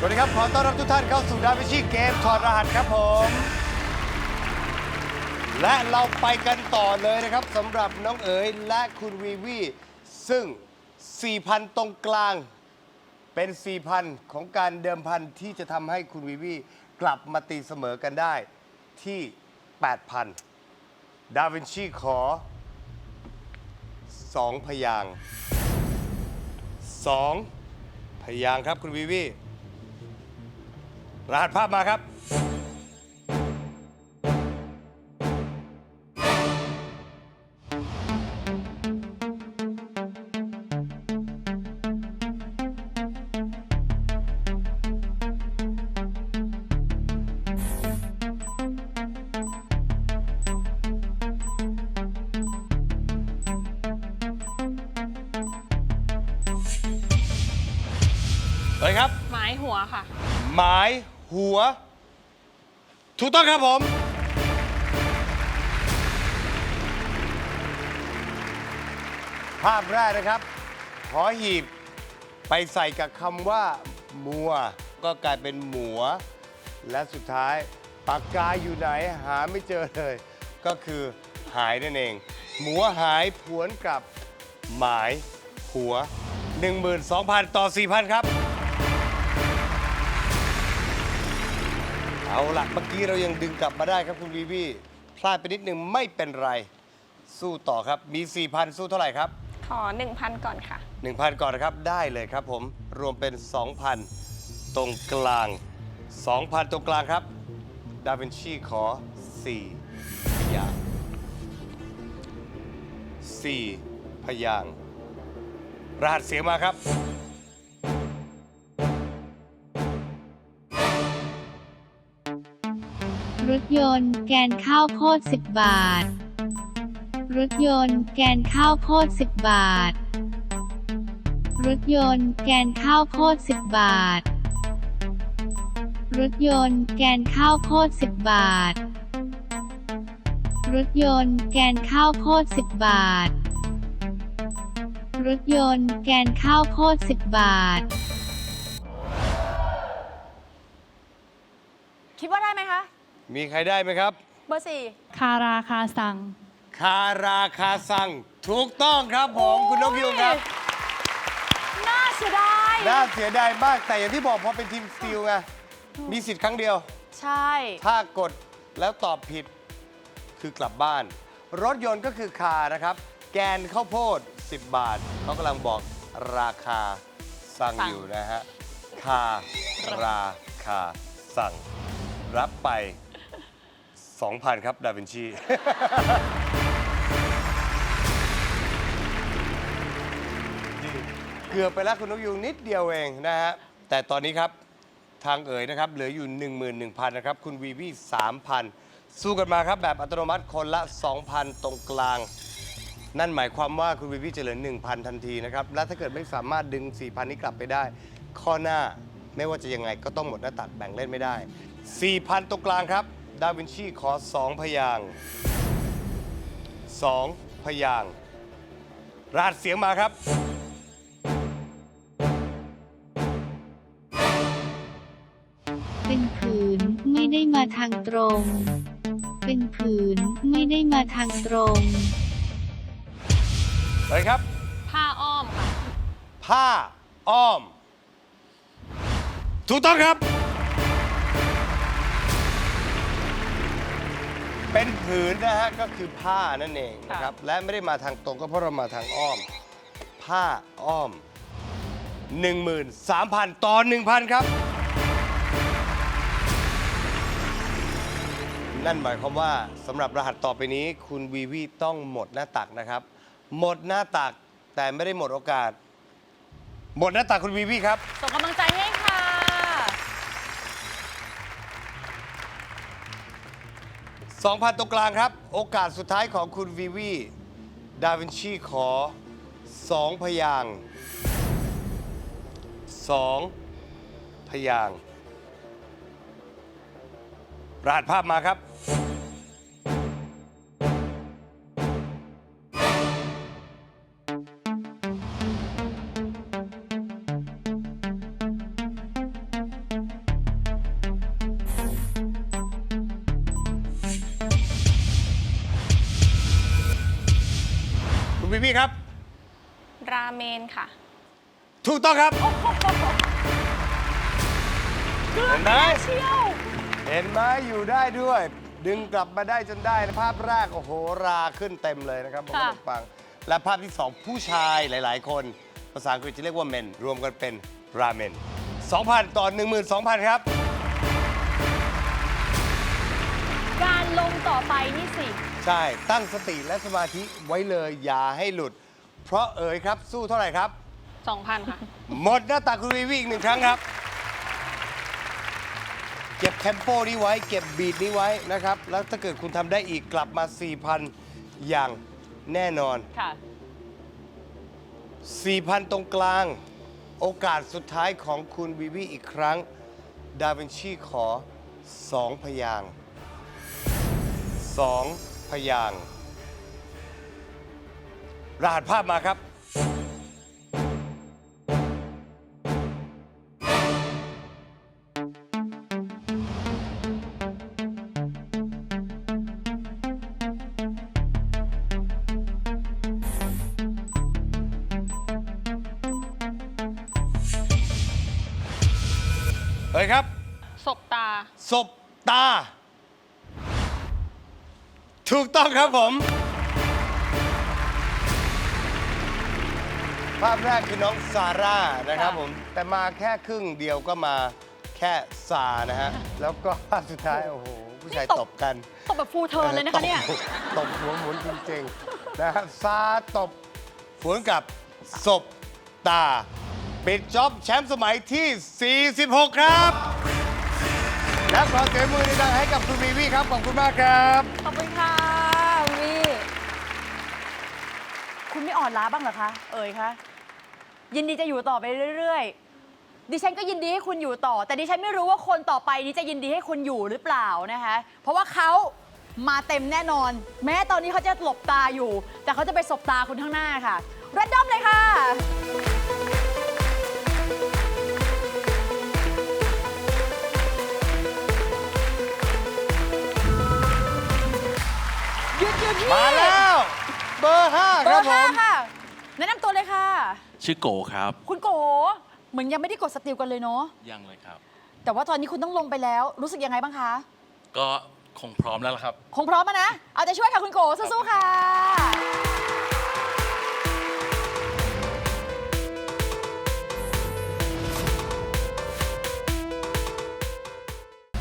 สวัสดีครับขอต้อนรับทุกท่านเข้าสู่ดาวิชีเกมถอดรหัสครับผม และเราไปกันต่อเลยนะครับสำหรับน้องเอ๋ยและคุณวีวีซึ่ง 4,000 ตรงกลาง เป็น 4,000 ของการเดิมพันที่จะทำให้คุณวีวีกลับมาตีเสมอกันได้ที่ 8,000 ดาวินชีขอ 2 พยางค์2พยางค์ครับคุณวีวี รหัสภาพมาครับเลยครับ หมายหัวค่ะ หมาย หัว ถูกต้องครับผม ภาพแรกนะครับ หอหีบ ไปใส่กับคำว่า มัว ก็กลายเป็นหมัว และสุดท้าย ปากกาอยู่ไหนหาไม่เจอเลย ก็คือหายนั่นเอง หมัวหายผวนกับ หมาย หัว 12,000 ต่อ 4,000 ครับ เอาละเมื่อกี้เรายังดึงกลับมาได้ครับคุณวีวีพลาดไปนิดนึงไม่เป็นไร สู้ต่อครับมี 4,000 สู้เท่าไหร่ครับ ขอ 1,000 ก่อนค่ะ 1,000 ก่อนนะครับได้เลยครับผมรวมเป็น 2,000 ตรงกลาง 2,000 ตรงกลางครับ ดาวินชีขอ4พยางค์4พยางค์รหัสเสียงมาครับ ยนต์แกนข้าวโพด 10 บาท รถยนต์แกนข้าวโพด 10 บาท รถยนต์แกนข้าวโพด 10 บาท รถยนต์แกนข้าวโพด 10 บาท รถยนต์แกนข้าวโพด 10 บาท รถยนต์แกนข้าวโพด 10 บาท คิดว่าได้ไหมคะ มีใครได้ไหมครับ เบอร์สี่คาราคาซัง คาราคาซัง ถูกต้องครับผม คุณนกยูงครับ น่าเสียดายน่าเสียดายมาก แต่อย่างที่บอกพอเป็นทีมสตีลไงมีสิทธิ์ครั้งเดียว ใช่ ถ้ากดแล้วตอบผิดคือกลับบ้าน รถยนต์ก็คือคานะครับ แกนข้าวโพด 10 บาท เขากำลังบอกราคาสั่งอยู่นะฮะ คาราคาสั่ง รับไป 2,000 ครับ ดาวินชี เกือบไปแล้วคุณนกยูงนิดเดียวเองนะฮะ แต่ตอนนี้ครับทางเอ๋ยนะครับ เหลืออยู่ 11,000 นะครับ คุณวีวี3,000 สู้กันมาครับ แบบอัตโนมัติคนละ 2,000 ตรงกลาง นั่นหมายความว่าคุณวีวีจะเหลือ 1,000 ทันทีนะครับ และถ้าเกิดไม่สามารถดึง 4,000 นี้กลับไปได้ ข้อหน้าไม่ว่าจะยังไงก็ต้องหมดหน้าตักแบ่งเล่นไม่ได้ 4,000 ตรงกลางครับ ดาวินชีขอ2พยางค์2พยางค์รหัสเสียงมาครับ เป็นผืนไม่ได้มาทางตรง เป็นผืนไม่ได้มาทางตรง เลยครับ ผ้าอ้อมค่ะ ผ้าอ้อม ถูกต้องครับ เป็นผืนนะฮะก็คือผ้านั่นเองนะครับและไม่ได้มาทางตรงก็เพราะเรามาทางอ้อม ผ้าอ้อม 13,000ต่อ1,000 ครับ นั่นหมายความว่าสำหรับรหัสต่อไปนี้ คุณวีวีต้องหมดหน้าตักนะครับ หมดหน้าตักแต่ไม่ได้หมดโอกาส หมดหน้าตักคุณวีวีครับ ส่งกำลังใจให้ค่ะ 2,000 ตรงกลางครับ โอกาสสุดท้ายของคุณวีวีดาวินชีขอ 2 พยาง 2 พยางรหัสภาพมาครับ คุณวีวีครับ ราเมนค่ะ ถูกต้องครับ เห็นไหมเชี่ยวเห็นไหมอยู่ได้ด้วย ดึงกลับมาได้จนได้นะภาพแรก โอ้โห ราขึ้นเต็มเลยนะครับขค่ะนมปัง และภาพที่สองผู้ชายหลาย ๆ คน ภาษาอังกฤษจะเรียกว่าเมน รวมกันเป็นราเมน 2,000 ต่อ 12,000 ครับ การลงต่อไปนี่สิ ใช่ ตั้งสติและสมาธิไว้เลยอย่าให้หลุด เพราะเอ๋ยครับ สู้เท่าไหร่ครับ2,000ค่ะ หมดหน้าตาคุณวีวีอีกหนึ่งครั้งครับ เก็บเทมโปนี้ไว้ เก็บบีทนี้ไว้นะครับ แล้วถ้าเกิดคุณทำได้อีกกลับมา 4,000 อย่างแน่นอน ค่ะ 4,000 ตรงกลาง โอกาสสุดท้ายของคุณวีวีอีกครั้ง ดาวินชีขอ 2 พยางค์2 พยางค์รหัสภาพมาครับเฮ้ยครับ ศบตา ศพตา ถูกต้องครับผม ภาพแรกคือน้องซาร่านะครับค่ะผม แต่มาแค่ครึ่งเดียวก็มาแค่ซานะฮะ แล้วก็ภาพสุดท้าย โอ้โห ผู้ชายตบกัน ตบแบบฟูลเทิร์นเลยนะคะเนี่ย ตบตบหัวหมุนจริงๆนะฮะซาตบฝวนกับศพตา ปิดจ็อบแชมป์สมัยที่ 46 ครับ และขอเสียงมือดังๆให้กับคุณวีวีครับ ขอบคุณมากครับขอบคุณค่ะวีคุณไม่อ่อนล้าบ้างเหรอคะ เอ่ยคะยินดีจะอยู่ต่อไปเรื่อยๆ ดิฉันก็ยินดีให้คุณอยู่ต่อ แต่ดิฉันไม่รู้ว่าคนต่อไปนี้จะยินดีให้คุณอยู่หรือเปล่านะคะ เพราะว่าเขามาเต็มแน่นอน แม้ตอนนี้เขาจะหลบตาอยู่ แต่เขาจะไปสบตาคุณข้างหน้าค่ะรัดดอมเลยค่ะ มาแล้ว เบอร์5เบคอรับร์ผห้าม ค่ะ แนะนำตัวเลยค่ะ ชื่อโกครับ คุณโกเหมือนยังไม่ได้กดสติลกันเลยเนาะ ยังเลยครับ แต่ว่าตอนนี้คุณต้องลงไปแล้ว รู้สึกยังไงบ้างคะ ก็คงพร้อมแล้วล่ะครับ คงพร้อมแล้วนะ เอาใจช่วยค่ะคุณโกสู้ๆค่ะ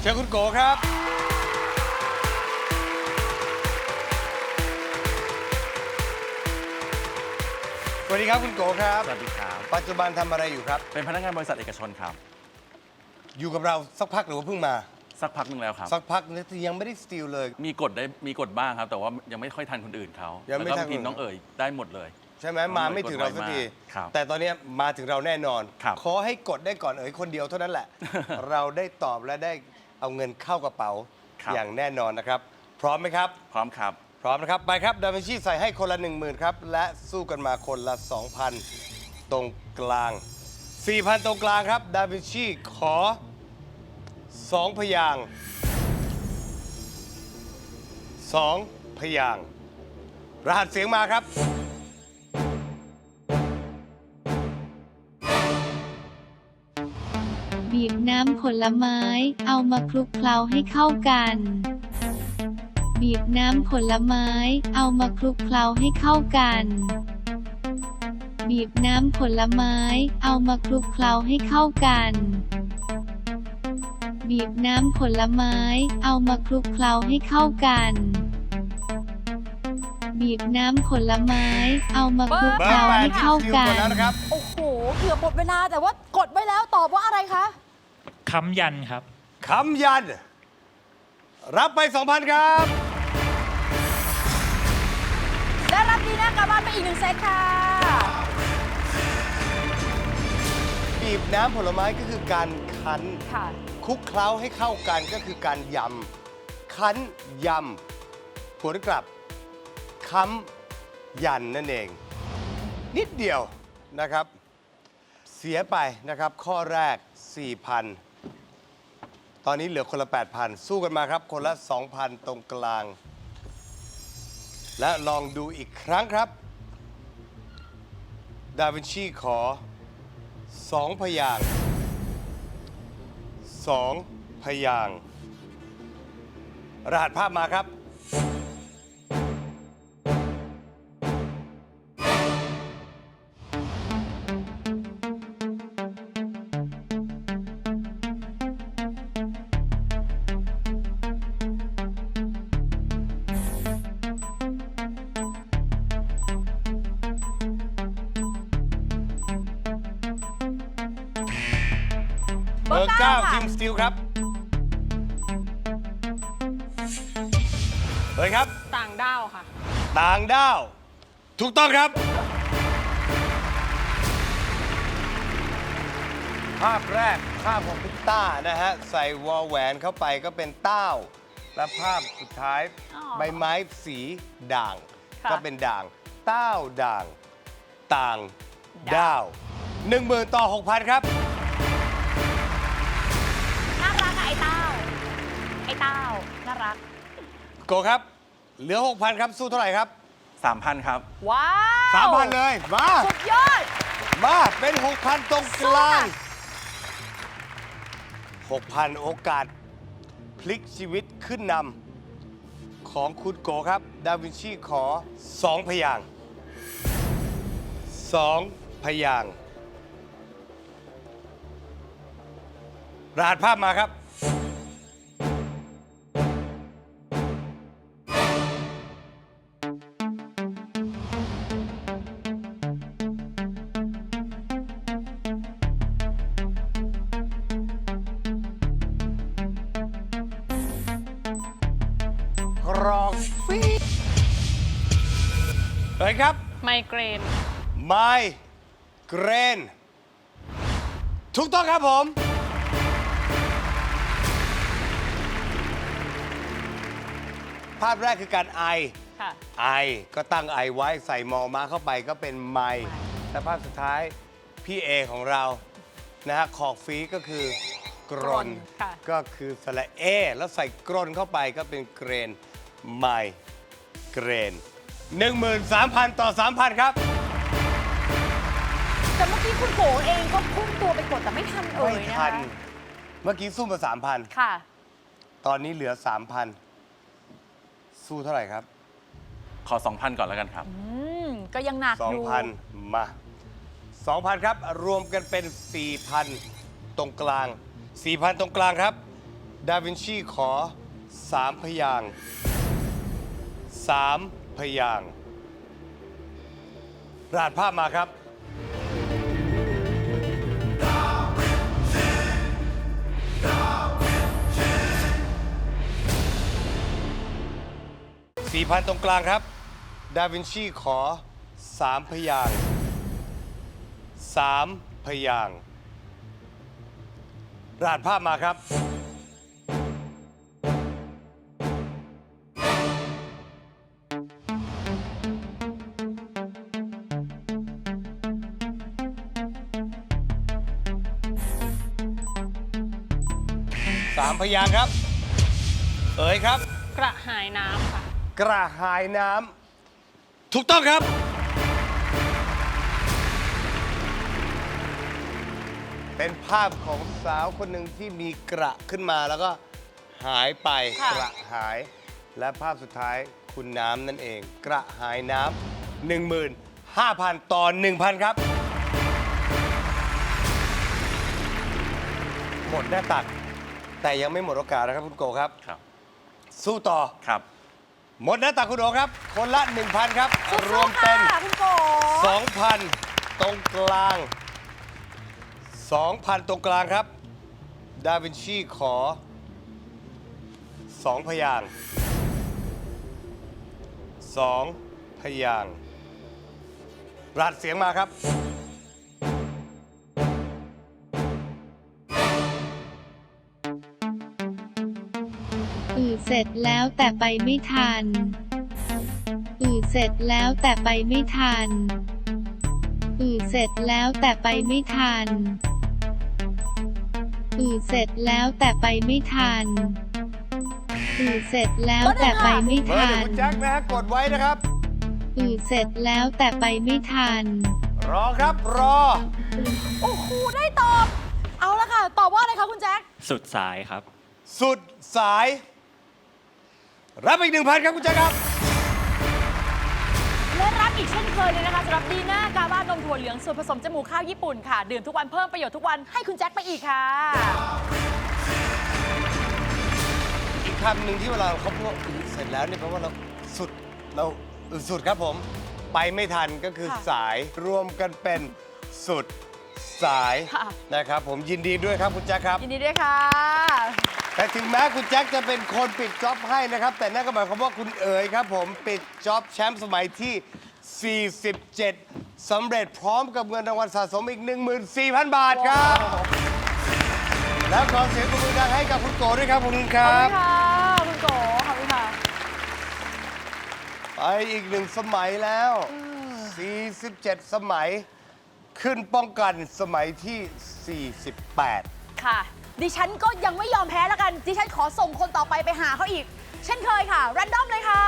เชิญคุณโกครับ สวัสดีครับคุณโกครับ สวัสดีครับ ปัจจุบันทำอะไรอยู่ครับ เป็นพนักงานบริษัทเอกชนครับ อยู่กับเราสักพักหรือว่าเพิ่งมา สักพักหนึ่งแล้วครับ สักพักนะแต่ยังไม่ได้สติลเลย มีกฎได้มีกฎบ้างครับ แต่ว่ายังไม่ค่อยทันคนอื่นเขายังไม่แล้วก็ทันทีคนอื่มนน้องเอ๋ยได้หมดเลย ใช่ไหมมาไม่ถึงเราสักที ครับแต่ตอนนี้มาถึงเราแน่นอน ครับขอให้กดได้ก่อนเอ๋ยคนเดียวเท่านั้นแหละ เราได้ตอบและได้เอาเงินเข้ากระเป๋า ครับ อย่างแน่นอนนะครับ พร้อมไหมครับ พร้อมครับพ ร้อมนะครับ ไปครับ ดาวินชีใส่ให้คนละ 1 0,000 ครับ และสู้กันมาคนละ 2,000 ตรงกลาง 4,000 ตรงกลางครับ ดาวินชีขอ 2 พยาง 2 พยาง รหัสเสียงมาครับ บีบน้ำผลไม้ เอามาคลุกเคล้าให้เข้ากัน บีบน้ำผลไม้ เอามาคลุกเคล้าให้เข้ากัน บีบน้ำผลไม้ เอามาคลุกเคล้าให้เข้ากัน บีบน้ำผลไม้ เอามาคลุกเคล้าให้เข้ากัน บีบน้ำผลไม้ เอามาคลุกเบอเคล้าร์แปให้ดเข้าคิวกัหมนดแล้วนะครับ โอ้โห เกือบหมดเวลาแต่ว่ากดไว้แล้วตอบว่าอะไรคะ ค้ำยันครับ คำยัน รับไป 2,000 ครับ อีกหนึ่งเซตค่ะ บีบน้ำผลไม้ก็คือการคั้น ค่ะ คลุกเคล้าให้เข้ากันก็คือการยำ คั้นยำผลกลับ ค้ำยันนั่นเอง นิดเดียวนะครับ เสียไปนะครับ ข้อแรก 4,000 ตอนนี้เหลือคนละ 8,000 สู้กันมาครับ คนละ 2,000 ตรงกลาง และลองดูอีกครั้งครับ ดาวินชีขอสองพยางค์สองพยางค์รหัสภาพมาครับ ก้าทีมสตีลครับเฮ้ยครับ ต่างด้าวค่ะ ต่างด้าว ถูกต้องครับ ภาพแรกภาพของพิตต้านะฮะ ใส่วอลแหวนเข้าไปก็เป็นเต้า และภาพสุดท้ายอ๋อใบไม้สีด่าง ค่ะ ก็เป็นด่าง เต้าด่าง ต่างด้าวหนึ่งหมื่นต่อหกพันครับ เต้าน่ารัก โกครับ เหลือ 6,000 ครับ สู้เท่าไหร่ครับ 3,000 ครับ ว้าว3,000 เลย มา สุดยอด มาเป็น 6,000 ตรงกลาง 6,000 โอกาส พลิกชีวิตขึ้นนำของคุณโกครับ ดาวินชีขอ 2 พยางค์2พยางค์รหัสภาพมาครับ เกรน ไมเกรน ถูกต้องครับผม ภาพแรกคือการไอ ค่ะ ไอ ก็ตั้งไอไว้ใส่มอมาเข้าไปก็เป็นไมและภาพสุดท้าย พี่เอของเรา นะฮะ ขอกฟีก็คือกรกรนนค่ะ ก็คือสระเอ แล้วใส่กรนเข้าไปก็เป็นเกรนไมเกรน 13,000 ต่อ 3,000 ครับ แต่เมื่อกี้คุณโกเองก็พุ่งตัวไปกดแต่ไม่ทันเอ่ไม่ยนะทัคะนเมื่อกี้สู้มา ค่ะ 3,000 ตอนนี้เหลือ 3,000 สู้เท่าไหร่ครับ ขอ 2,000 ก่อนแล้วกันครับ อืม ก็ยังหนักอยู่2,000 มา 2,000 ครับ รวมกันเป็น 4,000 ตรงกลาง 4,000 ตรงกลางครับ ดาวินชีขอ 3 พยางค์3 พยางค์รหัสภาพมาครับ4,000ตรงกลางครับ ดาวินชีขอ3พยางค์3พยางค์รหัสภาพมาครับ สามพยางค์ครับ เอ๋ยครับ กระหายน้ำค่ะ กระหายน้ำถูกต้องครับ เป็นภาพของสาวคนหนึ่งที่มีกระขึ้นมาแล้วก็หายไปค่ะ กระหาย และภาพสุดท้ายคุณน้ำนั่นเอง กระหายน้ำ15,000 ต่อ 1,000 ครับ หมดหน้าตัก แต่ยังไม่หมดโอกาสนะครับคุณโกครับ ครับ สู้ต่อ ครับ หมดหน้าตักคุณโอครับ คนละ 1,000 ครับสู้ๆรวมเป็นค่ะคุณโก2,000 ตรงกลาง 2,000 ตรงกลางครับ ดาวินชีขอ 2 พยางค์2พยางค์รัดเสียงมาครับ เสร็จแล้วแต่ไปไม่ทัน อือเสร็จแล้วแต่ไปไม่ทัน อือเสร็จแล้วแต่ไปไม่ทัน อือเสร็จแล้วแต่ไปไม่ทัน อือเสร็จแล้วแต่ไปไม่เบอร์หทันึ่งน คุณแจ็คนะฮะกดไว้นะครับ อือเสร็จแล้วแต่ไปไม่ทัน รอครับรอ โอ้โหได้ตอบ เอาละค่ะ ตอบว่าอะไรคะคุณแจ็ค สุดสายครับ สุดสาย รับอีก1,000ครับคุณแจ็คครับ และรับอีกเช่นเคยเลยนะคะสำหรับดีน่ากาบ้านมถั่วเหลืองสูตรผสมจมูกข้าวญี่ปุ่นค่ะ ดื่มทุกวันเพิ่มประโยชน์ทุกวันให้คุณแจ็คไปอีกค่ะ อีกคำหนึ่งที่เวลาเขาพูดว่าอือเสร็จแล้วเนี่ยแปลว่าเราสุดเราอือสุดครับผม ไปไม่ทันก็คือค่ะ สายรวมกันเป็นสุด สายค่ะ นะครับผมยินดีด้วยครับคุณแจ็คครับ ยินดีด้วยค่ะ แต่ถึงแม้คุณแจ็คจะเป็นคนปิดจ็อบให้นะครับ แต่นั่นก็หมายความว่าคุณเอ๋ยครับผมปิดจ็อบแชมป์สมัยที่ 47สำเร็จพร้อมกับเงินรางวัลสะสมอีก 14,000 บาทครับ แล้วขอเสียงปรบมือดังให้กับคุณโกด้วยครับขอบคุณคขอบรัคุบ ณค่ะ คุณโกขอบคุณค่ะ ไปอีกหนึ่งสมัยแล้ว 47 สมัย ขึ้นป้องกันสมัยที่ 48 ค่ะ ดิฉันก็ยังไม่ยอมแพ้แล้วกัน ดิฉันขอส่งคนต่อไปไปหาเขาอีก เช่นเคยค่ะแรนดอมเลยค่ะ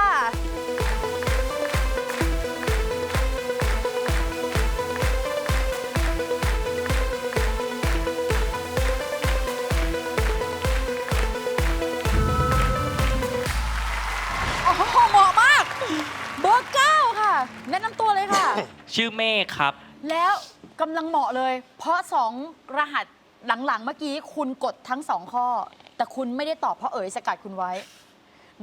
โอ้โหเหมาะมาก เบอร์เก้าค่ะ แนะนำตัวเลยค่ะ ชื่อเมฆครับ แล้ว กำลังเหมาะเลย เพราะสองรหัสหลังๆ เมื่อกี้คุณกดทั้งสองข้อ แต่คุณไม่ได้ตอบเพราะเอ๋ยสกัดคุณไว้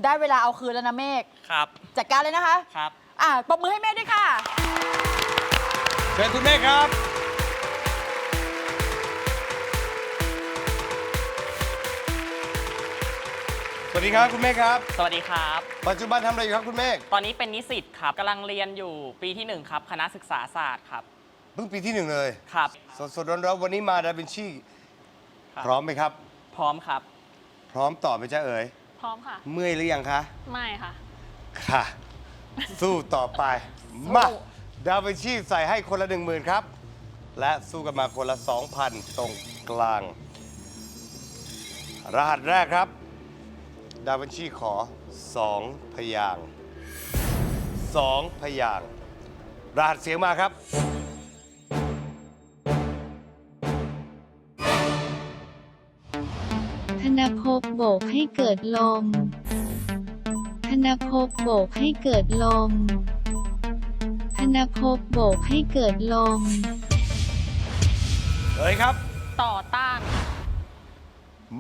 ได้เวลาเอาคืนแล้วนะเมฆครับจัดการเลยนะคะครับอะปรบมือให้เมฆด้วยค่ะ เชิญคุณแม่ครับ สวัสดีครับคุณแม่ครับ สวัสดีครับ ปัจจุบันทำอะไรอยู่ครับคุณแม่ตอนนี้เป็นนิสิตครับกำลังเรียนอยู่ปีที่1ครับ คณะศึกษาศาสตร์ครับ เพิ่งปีที่หนึ่งเลย ครับ สดสดๆร้อนๆวันนี้มาดาวินชีครับ พร้อมไหมครับ พร้อมครับ พร้อมตอบไหมจ๊ะเอ๋ยพร้อมค่ะ เมื่อยหรือยังคะ ไม่ค่ะ ค่ะ สู้ต่อไป มา ดาวินชีใส่ให้คนละหนึ่งหมื่นครับ และสู้กันมาคนละ 2,000 ตรงกลาง รหัสแรกครับ ดาวินชีขอ 2 พยางค์2พยางค์รหัสเสียงมาครับ ให้เกิดลม ธนภพโบกให้เกิดลม ธนภพโบกให้เกิดลม เอ๋ยครับ ต่อต้านค่ะ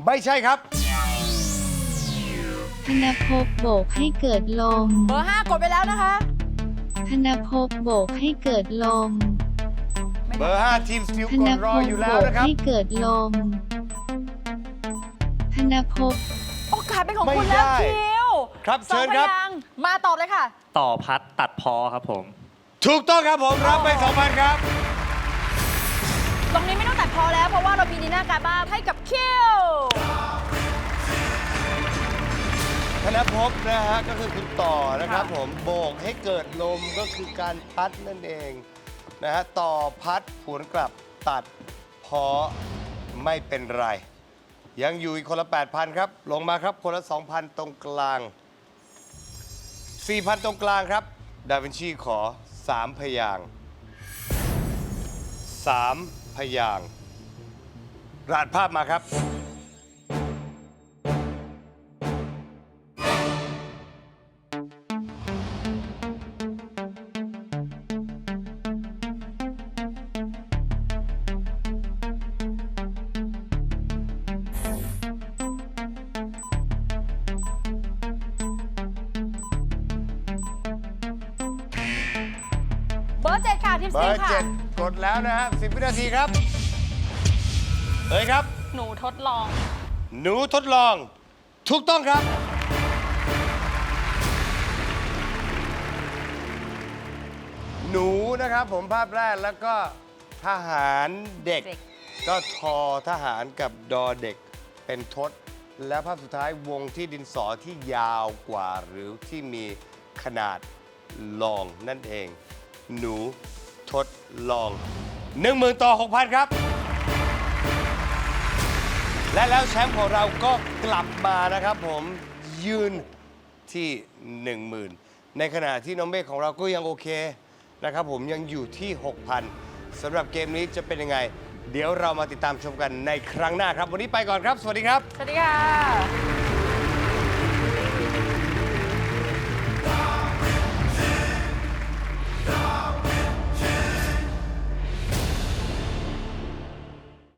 ไม่ใช่ครับ ธนภพโบกให้เกิดลม เบอร์ห้ากดไปแล้วนะคะ ธนภพโบกให้เกิดลม เบอร์5ทีมสติลธกนดรภอพอยู่โบแล้วกนะครับ ให้เกิดลม ธนภพโอกาสเป็นของไม่คุณแล้วได้คิวครับสองเชิญครับพยางค์มาตอบเลยค่ะ ต่อพัดตัดพอครับผม ถูกต้องครับผมรับไป2,000ครับ ตรงนี้ไม่ต้องตัดพอแล้วเพราะว่าเรามีดีน่ากาบ้าให้กับคิว ธนภพนะฮะก็คือคุณต่อนะครับค่ะ ผมโบกให้เกิดลมก็คือการพัดนั่นเองนะฮะต่อพัดผวนกลับตัดเพอไม่เป็นไร ยังอยู่อีกคนละ 8,000 ครับ ลงมาครับ คนละ 2,000 ตรงกลาง 4,000 ตรงกลางครับ ดาวินชีขอ 3 พยางค์3พยางราดภาพมาครับ เบซีอร์ค่ะ เจ็ดกดแล้วนะฮะสิบวินาทีครับเอ้ยครับ หนูทดลอง หนูทดลอง ถูกต้องครับ หนูนะครับผมภาพแรกแล้วก็ทหารเด็ก เด็ก ก็ทอทหารกับดอเด็กเป็นทศ และภาพสุดท้ายวงที่ดินสอที่ยาวกว่า หรือที่มีขนาดลองนั่นเอง หนู ทดลอง 10,000ต่อ 6,000 ครับ และแล้วแชมป์ของเราก็กลับมานะครับผมยืนที่ 10,000 ในขณะที่น้องเมฆของเราก็ยังโอเคนะครับผมยังอยู่ที่ 6,000สำหรับเกมนี้จะเป็นยังไง เดี๋ยวเรามาติดตามชมกันในครั้งหน้าครับ วันนี้ไปก่อนครับ สวัสดีครับ สวัสดีค่ะ